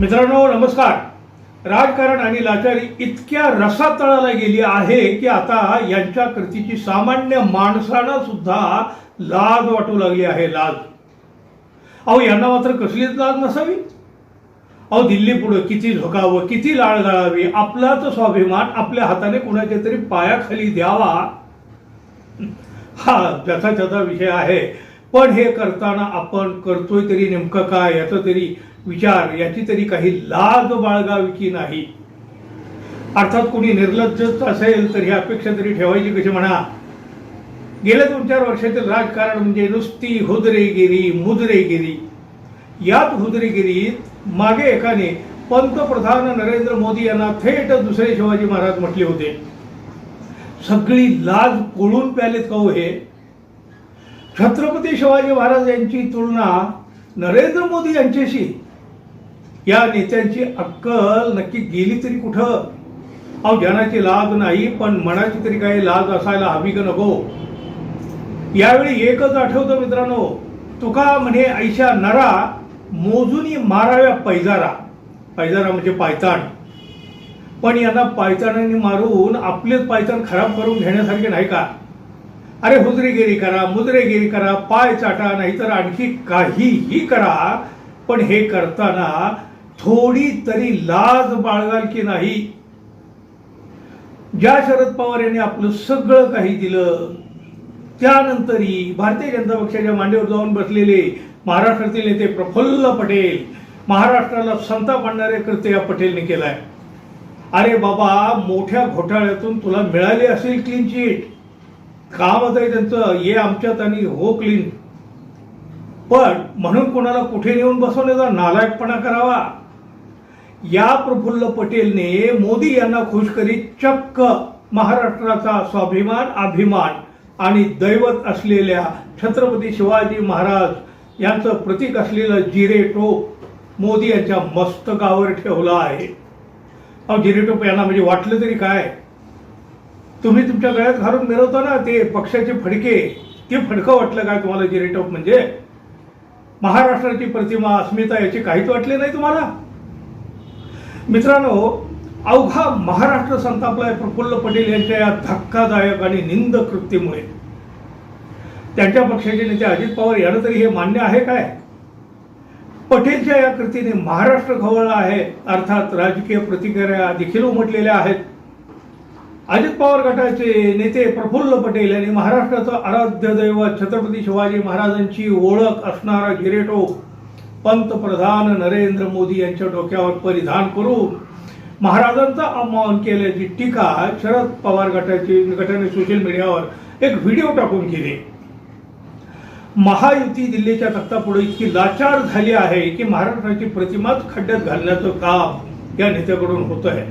मित्रांनो नमस्कार. राजकारण आणि लाचारी इतक्या रसातळाला गेली आहे की आता यांच्या कृतीची सामान्य माणसांना सुद्धा लाज वाटू लागली आहे लाज. अहो यांना मात्र कसलीच लाज नसावी? अहो दिल्ली पुढं किती झोकावं किती लाळ गाळावी? आपलाच स्वाभिमान आपल्या हाताने कुणाच्या तरी पायाखाली द्यावा. हा ज्याचा त्याचा विषय आहे. पण हे करताना आपण करतोय तरी नेमकं काय? याचं तरी विचार याची तरी काही लाज बाळगावी की नाही? अर्थात कोणी निर्लज्जच असेल तर ही अपेक्षा तरी ठेवायची कशी म्हणा? गेल्या दोन चार वर्षातील राजकारण म्हणजे नुसती हुदरेगिरी मुदरेगिरी. यात हुदरेगिरीत मागे एकाने पंतप्रधान नरेंद्र मोदी यांना थेट दुसरे शिवाजी महाराज म्हटले होते. सगळी लाज पोळून प्यालेत कहू हो हे? छत्रपती शिवाजी महाराज यांची तुलना नरेंद्र मोदी यांच्याशी या नेत्यांची अक्कल नक्की गेली तरी कुठं? अहो जनाची लाज नाही पण मनाची तरी काही लाज असायला हवी का नको? यावेळी एकच आठवतं मित्रांनो तुका म्हणे ऐशा नरा मोजूनी माराव्या पैजारा. पैजारा म्हणजे पायताण. पण यांना पायताणांनी मारून आपलेच पायताण खराब करून घेण्यासारखे नाही का? अरे हुजरेगिरी करा मुजरेगिरी करा पाय चाटा नाहीतर आणखी काहीही करा पण हे करताना थोडी तरी लाज बाळगाल की नाही? ज्या शरद पवार यांनी आपलं सगळं काही दिलं त्यानंतरही भारतीय जनता पक्षाच्या मांडीवर जाऊन बसलेले महाराष्ट्रातील नेते प्रफुल्ल पटेल महाराष्ट्राला संताप आणणारे कृत्य या पटेलने केलाय. अरे बाबा मोठ्या घोटाळ्यातून तुला मिळाली असेल क्लीन चिट काम आहे त्यांचं ये आमच्यात आणि हो क्लीन पण म्हणून कोणाला कुठे नेऊन बसवण्याचा नालायकपणा करावा? या प्रफुल्ल पटेलने मोदी यांना खुश करीत चक्क महाराष्ट्राचा स्वाभिमान अभिमान आणि दैवत असलेल्या छत्रपती शिवाजी महाराज यांचं प्रतीक असलेलं जिरे टोप मोदी यांच्या मस्तकावर ठेवलं आहे. अहो जिरे टोप यांना म्हणजे वाटलं तरी काय? तुम्ही तुमच्या गळ्यात घालून मिरवता ना ते पक्षाचे फडके ते फडकं वाटलं काय तुम्हाला जिरेटोप म्हणजे? महाराष्ट्राची प्रतिमा अस्मिता याची काहीच वाटले नाही तुम्हाला? मित्रांनो अवघा महाराष्ट्र संतापलाय प्रफुल्ल पटेल यांच्या या धक्कादायक आणि निंद कृतीमुळे त्यांच्या पक्षाचे नेते अजित पवार यांना तरी हे मान्य आहे काय? पटेलच्या या कृतीने महाराष्ट्र खवळला आहे अर्थात राजकीय प्रतिक्रिया देखील उमटलेल्या आहेत. अजित पवार गटाचे नेते प्रफुल्ल पटेल यांनी महाराष्ट्राचं आराध्य दैवत छत्रपती शिवाजी महाराजांची ओळख असणारा गिरेटो पंतप्रधान नरेंद्र मोदी यांच्या डोक्यावर परिधान करून महाराजांचा अपमान केल्याची टीका शरद पवार गटाची गटाने सोशल मीडियावर एक व्हिडिओ टाकून केली. महायुती दिल्लीच्या तख्तापुढे इतकी लाचार झाली आहे की महाराष्ट्राची प्रतिमाच खड्ड्यात घालण्याचं काम या नेत्याकडून होत आहे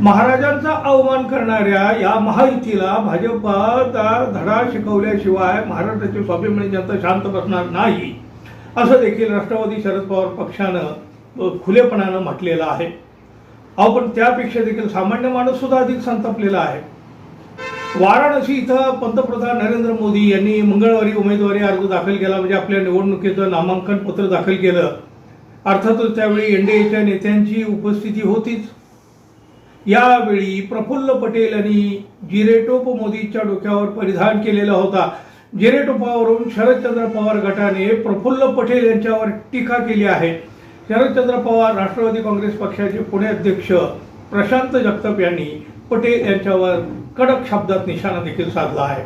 महाराजांचा अवमान करणाऱ्या या महायुतीला भाजपात धडा शिकवल्याशिवाय महाराष्ट्राची स्वाभिमानी जनता शांत बसणार नाही. असं देखील राष्ट्रवादी शरद पवार पक्षानं खुलेपणानं म्हटलेलं आहे. अहो पण त्यापेक्षा देखील सामान्य माणूस सुद्धा अधिक संतापलेला आहे. वाराणसी इथं पंतप्रधान नरेंद्र मोदी यांनी मंगळवारी उमेदवारी अर्ज दाखल केला म्हणजे आपल्या निवडणुकीचं नामांकन पत्र दाखल केलं. अर्थातच त्यावेळी एनडीएच्या नेत्यांची उपस्थिती होतीच. यावेळी प्रफुल्ल पटेल यांनी जिरेटोप मोदीच्या डोक्यावर परिधान केलेला होता. जिरेटोपावरून शरदचंद्र पवार गटाने प्रफुल्ल पटेल यांच्यावर टीका केली आहे. शरदचंद्र पवार राष्ट्रवादी काँग्रेस पक्षाचे पुणे अध्यक्ष प्रशांत जगताप यांनी पटेल यांच्यावर कडक शब्दात निशाणा देखील साधला आहे.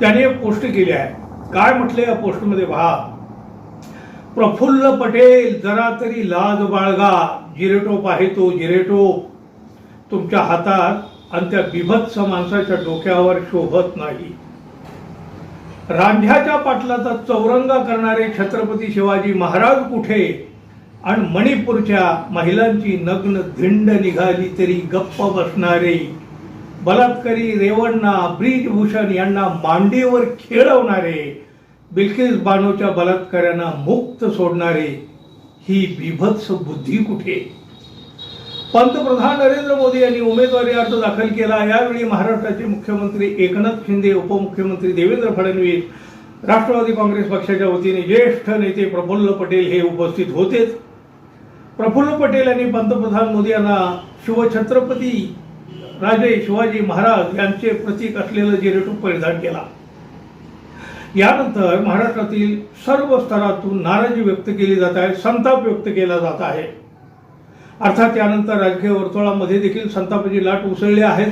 त्याने एक पोस्ट केली आहे. काय म्हटले या पोस्टमध्ये पहा. प्रफुल्ल पटेल जरा तरी लाज बाळगा. जिरेटोप आहे तो जिरेटोप तुमच्या हातात आणि त्या बिभत्स माणसाच्या डोक्यावर शोभत नाही. रांझ्याच्या पाटलाचा चौरंगा करणारे छत्रपती शिवाजी महाराज कुठे? आणि मणिपूरच्या महिलांची नग्न धिंड निघाली तरी गप्प बसणारे बलात्कारी रेवण्णा ब्रिजभूषण यांना मांडीवर खेळवणारे बिल्किस बानोच्या बलात्काऱ्यांना मुक्त सोडणारे ही बिभत्स बुद्धी कुठे? पंतप्रधान नरेंद्र मोदी यांनी उमेदवारी अर्ज दाखल केला. यावेळी महाराष्ट्राचे मुख्यमंत्री एकनाथ शिंदे उपमुख्यमंत्री देवेंद्र फडणवीस राष्ट्रवादी काँग्रेस पक्षाच्या वतीने ज्येष्ठ नेते प्रफुल्ल पटेल हे उपस्थित होतेच. प्रफुल्ल पटेल यांनी पंतप्रधान मोदी यांना शिवछत्रपती राजे शिवाजी महाराज यांचे प्रतीक असलेलं जिरेटूप परिधान केला. यानंतर महाराष्ट्रातील सर्व स्तरातून नाराजी व्यक्त केली जात आहे संताप व्यक्त केला जात आहे. अर्थात यानंतर राजकीय वर्तुळामध्ये देखील संतापाची लाट उसळली आहेत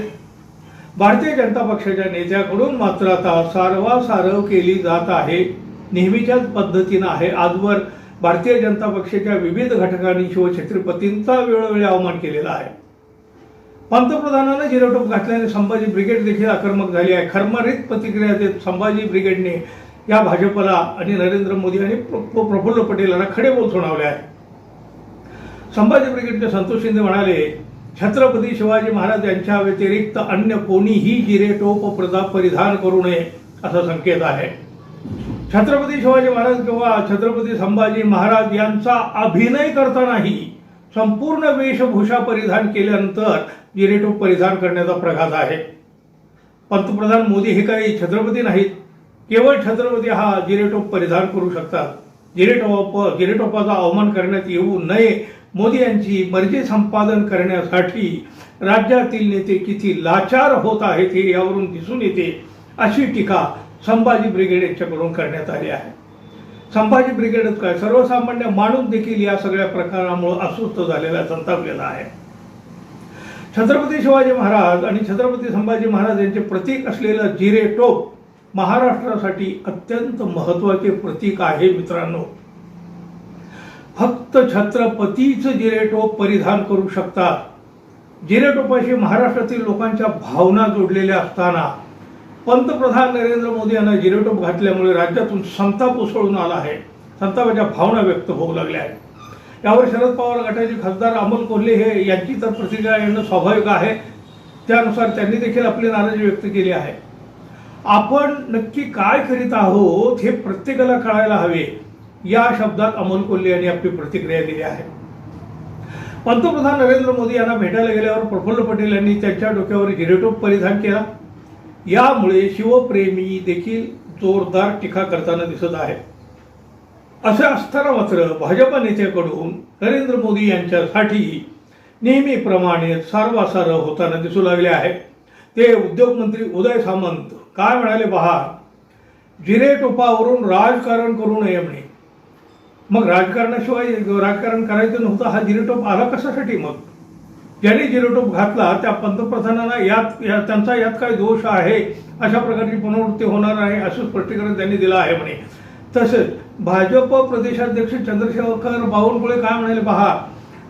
भारतीय जनता पक्षाच्या नेत्याकडून मात्र आता सारवासारव केली जात आहे. नेहमीच्याच पद्धतीनं आहे. आजवर भारतीय जनता पक्षाच्या विविध घटकांनी शिवछत्रपतींचा वेळोवेळी अवमान केलेला आहे. पंतप्रधानांना जिरोटोप घातल्याने संभाजी ब्रिगेड देखील आक्रमक झाली आहे. खरमरीत प्रतिक्रिया देत संभाजी ब्रिगेडने या भाजपला आणि नरेंद्र मोदी आणि प्र- प्रफुल्ल पटेल यांना खडे बोल सुनावले आहे. संभाजी ब्रिगेडचे संतोष शिंदे म्हणाले छत्रपती शिवाजी महाराज यांच्या व्यतिरिक्त अन्य कोणीही जिरेटोप प्रदा परिधान करू नये असा संकेत आहे. छत्रपती शिवाजी महाराज किंवा छत्रपती संभाजी महाराज यांचा अभिनय करतानाही संपूर्ण वेशभूषा परिधान केल्यानंतर जिरेटोप परिधान करण्याचा प्रघात आहे. पंतप्रधान मोदी हे काही छत्रपती नाहीत. केवळ छत्रपती हा जिरेटोप परिधान करू शकतात. जिरेटोप जिरेटोपाचा अवमान करण्यात येऊ नये मोदी यांची मर्जी संपादन करण्यासाठी राज्यातील नेते किती लाचार होत आहेत हे यावरून दिसून येते अशी टीका संभाजी ब्रिगेड यांच्याकडून करण्यात आली आहे. संभाजी ब्रिगेडच काय सर्वसामान्य माणूस देखील या सगळ्या प्रकारामुळे अस्वस्थ झालेला संतापलेला आहे. छत्रपती शिवाजी महाराज आणि छत्रपती संभाजी महाराज यांचे प्रतीक असलेलं जिरे टोप महाराष्ट्रासाठी अत्यंत महत्त्वाचे प्रतीक आहे मित्रांनो. फक्त छत्रपतीच जिरेटोप परिधान करू शकतात. जिरेटोपाशी महाराष्ट्रातील लोकांच्या भावना जोडलेल्या असताना पंतप्रधान नरेंद्र मोदी यांना जिरेटोप घातल्यामुळे राज्यातून संताप उसळून आला आहे. संतापाच्या भावना व्यक्त होऊ लागल्या आहेत. यावर शरद पवार गटाचे खासदार अमोल कोल्हे हे यांची तर प्रतिक्रिया येणं स्वाभाविक आहे. त्यानुसार त्यांनी देखील आपली नाराजी व्यक्त केली आहे. आपण नक्की काय करीत आहोत हे प्रत्येकाला कळायला हवे. या शब्दात अमोल कोल्हे यांनी आपली प्रतिक्रिया दिली आहे. पंतप्रधान नरेंद्र मोदी यांना भेटायला गेल्यावर प्रफुल्ल पटेल यांनी त्यांच्या डोक्यावर जिरेटोप परिधान केला. यामुळे शिवप्रेमी देखील जोरदार टीका करताना दिसत आहे असे असताना मात्र भाजपा नेत्याकडून नरेंद्र मोदी यांच्यासाठी नेहमीप्रमाणे सारवासारव होताना दिसू लागले आहे. ते उद्योगमंत्री उदय सामंत काय म्हणाले पहा? जिरेटोपावरून राजकारण करू नये म्हणे. मग राजकारणाशिवाय राजकारण करायचं नव्हतं हा जिरेटोप आला कशासाठी मग? ज्यांनी जिरेटोप घातला त्या पंतप्रधानांना यात या त्यांचा यात काय दोष आहे? अशा प्रकारची पुनरावृत्ती होणार आहे असं स्पष्टीकरण त्यांनी दिलं आहे म्हणे. तसंच भाजप प्रदेशाध्यक्ष चंद्रशेखर बावनकुळे काय म्हणाले पहा?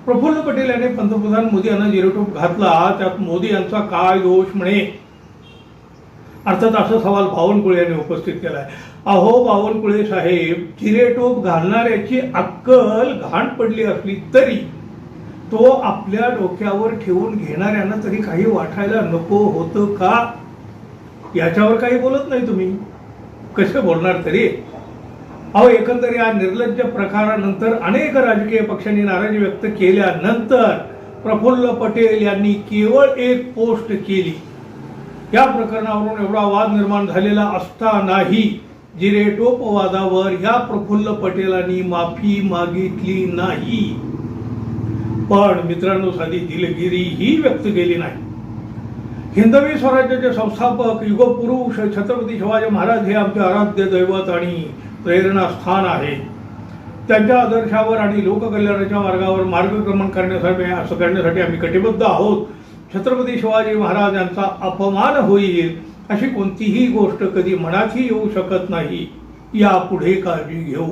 प्रफुल्ल पटेल यांनी पंतप्रधान मोदी यांना जिरेटोप घातला त्यात मोदी यांचा काय दोष म्हणे? अर्थात असा सवाल बावनकुळे यांनी उपस्थित केला आहे अहो बावनकुळे साहेब चिरेटोप घालणाऱ्याची अक्कल घाण पडली असली तरी तो आपल्या डोक्यावर ठेवून घेणाऱ्यांना तरी काही वाटायला नको होतं का? याच्यावर काही बोलत नाही तुम्ही. कसे बोलणार तरी? अहो एकंदर या निर्लज्ज प्रकारानंतर अनेक राजकीय पक्षांनी नाराजी व्यक्त केल्यानंतर प्रफुल्ल पटेल यांनी केवळ एक पोस्ट केली. या प्रकरणावरून एवढा वाद निर्माण झालेला असतानाही जिरेटोपवादावर या प्रफुल्ल पटेलांनी माफी मागितली नाही. पण मित्रांनो साधी दिलगिरी ही व्यक्त केली नाही. हिंदवी स्वराज्याचे संस्थापक युगपुरुष छत्रपती शिवाजी महाराज हे आमचे आराध्य दैवत आणि प्रेरणास्थान आहे त्यांच्या आदर्शावर आणि लोककल्याणाच्या मार्गावर मार्गक्रमण करण्यासाठी असं करण्यासाठी आम्ही कटिबद्ध आहोत. छत्रपती शिवाजी महाराज यांचा अपमान होईल अशी कोणतीही गोष्ट कधी मनातही येऊ शकत नाही. यापुढे काळजी घेऊ.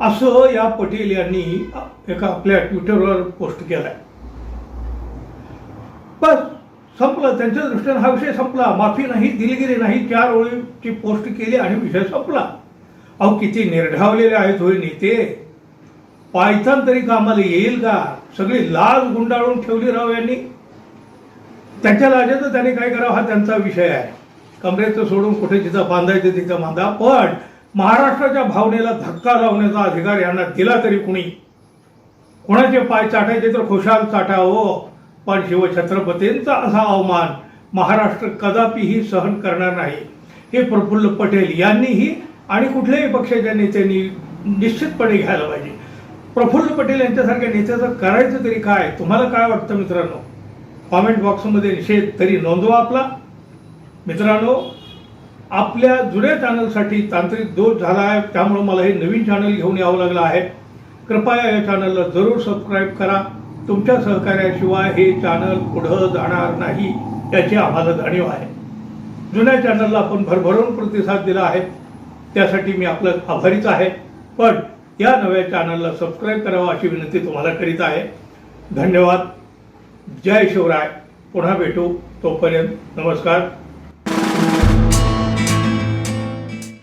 असं या पटेल यांनी एका आपल्या ट्विटरवर पोस्ट केलाय. बस संपलं. त्यांच्या दृष्टीने हा विषय संपला. माफी नाही दिलगिरी नाही. चार ओळीची पोस्ट केली आणि विषय संपला. अहो किती निर्ढावलेले आहेत होय नेते. पायथन तरी कामाला येईल का? सगळी लाज गुंडाळून ठेवली राव यांनी. त्यांच्या लाजेचं त्यांनी काय करावं हा त्यांचा विषय आहे. कमरेचं सोडून कुठे जिथं बांधायचं तिथं बांधा. पण महाराष्ट्राच्या भावनेला धक्का लावण्याचा अधिकार यांना दिला तरी कुणी? कोणाचे पाय चाटायचे तर खुशाल चाटावं. पण शिवछत्रपतींचा असा अवमान महाराष्ट्र कदापिही सहन करणार नाही. हे प्रफुल्ल पटेल यांनीही आणि कुठल्याही पक्षाच्या नेत्यांनी निश्चितपणे घ्यायला पाहिजे. प्रफुल्ल पटेल यांच्यासारख्या नेत्याचं करायचं तरी काय? तुम्हाला काय वाटतं मित्रांनो? कॉमेंट बॉक्समध्ये निषेध तरी नोंदवा आपला. मित्रांनो आपल्या जुन्या चॅनलसाठी तांत्रिक दोष झाला आहे त्यामुळं मला हे नवीन चॅनल घेऊन यावं लागलं आहे. कृपया या चॅनलला जरूर सबस्क्राईब करा. तुमच्या सहकार्याशिवाय हे चॅनल पुढं जाणार नाही याची आम्हाला जाणीव आहे. जुन्या चॅनलला आपण भरभरून प्रतिसाद दिला आहे त्यासाठी मी आपलं आभारीच आहे. पण या नव्या चॅनलला सबस्क्राईब करावं अशी विनंती तुम्हाला करीत आहे. धन्यवाद. जय शिवराय. पुन्हा भेटू. तोपर्यंत नमस्कार.